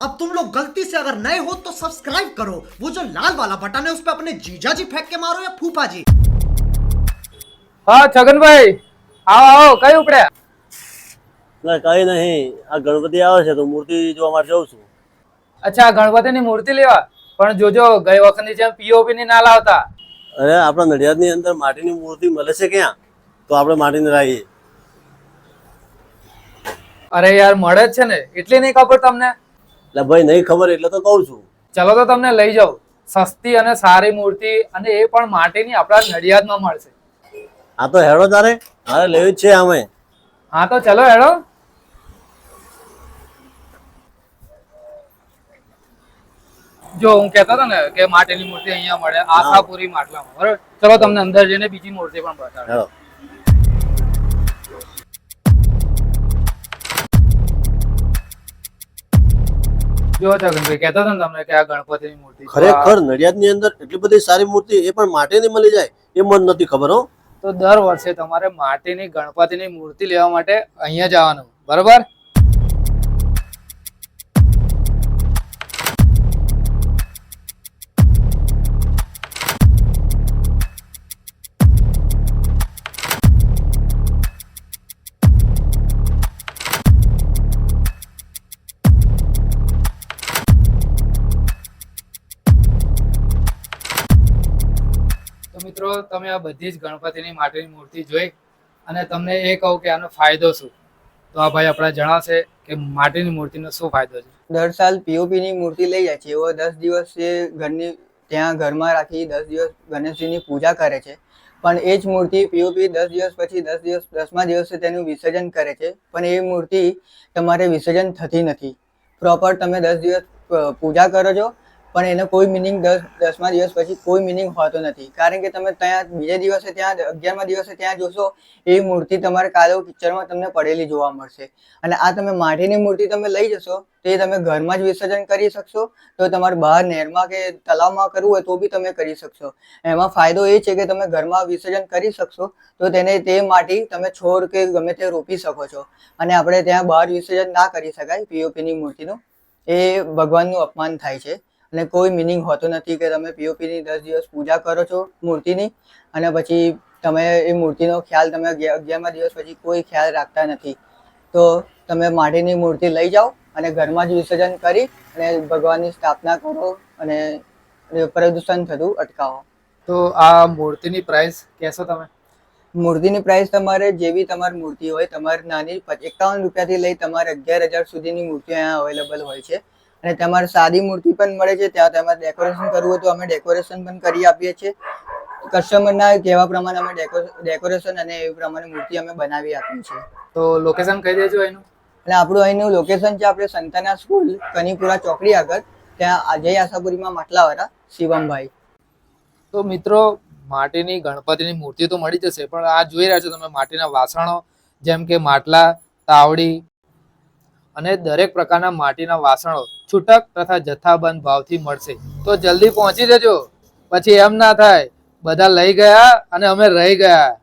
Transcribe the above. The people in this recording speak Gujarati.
अब तुम लोग गलती से अगर नए हो तो सब्सक्राइब करो वो जो लाल वाला बटन है उस पर अपने जीजा जी फेंक के मारो या फूफा जी હા છગનભાઈ આવો આવો કઈ ઉપડ્યા ના કઈ નહીં આ ગણપતિ આવે છે તો મૂર્તિ જોવા માટે જઉં છું અચ્છા ગણપતિની મૂર્તિ લેવા પણ જોજો ગઈ વખતની જેમ પીઓપી ની ના લાવતા અરે આપણા નડિયાદની અંદર માટીની મૂર્તિ મળે છે ક્યાં તો આપણે માટીને લાવીએ અરે યાર મળે જ છે ને એટલી નહીં ખબર તમને એટલે ભાઈ નહીં ખબર એટલે તો કહું છું. ચલો તો તમને લઈ જાઉં. સસ્તી અને સારી મૂર્તિ અને એ પણ માટીની આપણા નડિયાદમાં મળશે. આ તો હેડો તારે? મારે લેવી જ છે અમે હા તો ચલો હેડો જો હું કહેતો હતો ને કે માટીની મૂર્તિ અહીંયા મળે આશાપુરી માટલામાં. બરોબર? ચલો તમને અંદર જઈને બીજી મૂર્તિ પણ બતાડો. જો છગનભાઈ કહેતો હતો ને તમને કે આ ગણપતિની મૂર્તિ. ખરેખર નડિયાદની અંદર એટલી બધી સારી મૂર્તિ એ પણ માટીની મળી જાય એ મને નથી ખબર હો તો દર વર્ષે તમારે માટીની ગણપતિની મૂર્તિ લેવા માટે અહીંયા જવાનું બરોબર મિત્રો, તમે આ બધી જ ગણપતિની માટીની મૂર્તિ જોઈ અને તમને એ કહું કે આનો ફાયદો શું? તો આ ભાઈ આપણા જણાવશે કે માટીની મૂર્તિનો શું ફાયદો છે. દર સાલ પીઓપી ની મૂર્તિ લઈ જાય છે. એવો દસ દિવસ ઘરની, ત્યાં ઘરમાં રાખી દસ દિવસ ગણેશજીની પૂજા કરે છે. પણ એ જ મૂર્તિ પીઓપી દસ દિવસ પછી દસ દિવસ, દસમા દિવસે તેનું વિસર્જન કરે છે. પણ એ મૂર્તિ તમારે વિસર્જન થતી નથી. પ્રોપર તમે દસ દિવસ પૂજા કરો છો પણ એનો કોઈ મિનિંગ દસ, દસમા દિવસ પછી કોઈ મિનિંગ હોતો નથી. કારણ કે તમે ત્યાં બીજે દિવસે ત્યાં, અગિયારમા દિવસે ત્યાં જોશો, એ મૂર્તિ તમારે કાલે પિક્ચરમાં તમને પડેલી જોવા મળશે. અને આ તમે માટીની મૂર્તિ તમે લઈ જશો, તો એ તમે ઘરમાં જ વિસર્જન કરી શકશો, તો તમારે બહાર નહેરમાં કે તલાવમાં કરવું હોય તો બી તમે કરી શકશો. એમાં ફાયદો એ છે કે તમે ઘરમાં વિસર્જન કરી શકશો, તો તેને તે માટી તમે છોડ કે ગમે તે રોપી શકો છો. અને આપણે ત્યાં બહાર વિસર્જન ના કરી શકાય પીઓપીની મૂર્તિનું. એ ભગવાનનું અપમાન થાય છે. અને કોઈ મિનિંગ હોતો નથી કે તમે પીઓપીની દસ દિવસ પૂજા કરો છો મૂર્તિની અને પછી તમે એ મૂર્તિનો ખ્યાલ તમે અગિયાર અગિયારમા દિવસ પછી કોઈ ખ્યાલ રાખતા નથી. તો તમે માટીની મૂર્તિ લઈ જાઓ અને ઘરમાં જ વિસર્જન કરી અને ભગવાનની સ્થાપના કરો અને પ્રદૂષણ થતું અટકાવો. તો આ મૂર્તિની પ્રાઇસ કહેશો તમે? મૂર્તિની પ્રાઇસ તમારે જેવી તમારી મૂર્તિ હોય તમારે નાની એકાવન રૂપિયાથી લઈ તમારે અગિયાર હજાર સુધીની મૂર્તિઓ અહીંયા અવેલેબલ હોય છે. અને તમારે સાદી મૂર્તિ પણ મળે છે ત્યાં તમારે ડેકોરેશન કરવું હોય તો અમે ડેકોરેશન પણ કરી આપીએ છીએ. કસ્ટમરના કહેવા પ્રમાણે અમે ડેકોરેશન અને એ પ્રમાણે મૂર્તિ અમે બનાવી આપીએ છીએ. તો લોકેશન કહી દેજો એનું. અને આપણું અહીંનું લોકેશન છે આપણે સંતાના સ્કૂલ કનીપુરા ચોકડી આગળ. ત્યાં અજય આશાપુરીમાં માટલાવાળા શિવમભાઈ. તો મિત્રો માટીની ગણપતિની મૂર્તિ તો મળી જશે પણ આ જોઈ રહ્યા છો તમે માટીના વાસણો જેમ કે માટલા તાવડી અને દરેક પ્રકારના માટીના વાસણો. છૂટક તથા જથ્થાબંધ ભાવથી મળશે. તો જલ્દી પહોંચી જજો. પછી એમ ના થાય. બધા લઈ ગયા અને અમે રહી ગયા.